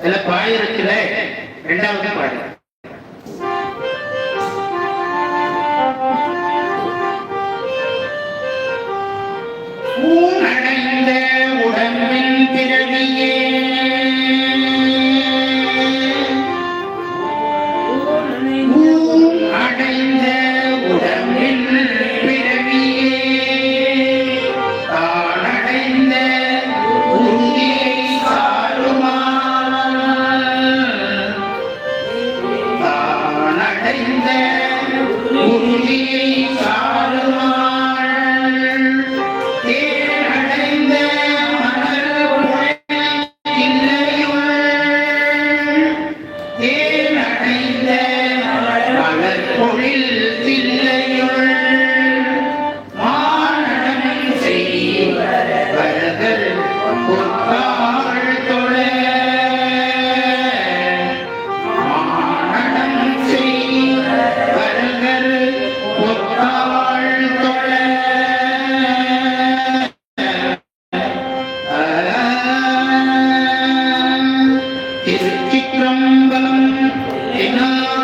இதுல பாய் இருக்குல்ல? ரெண்டாவது பாடு உடம்பின் பிறவியே வருகின்ற Ram Balam, Inna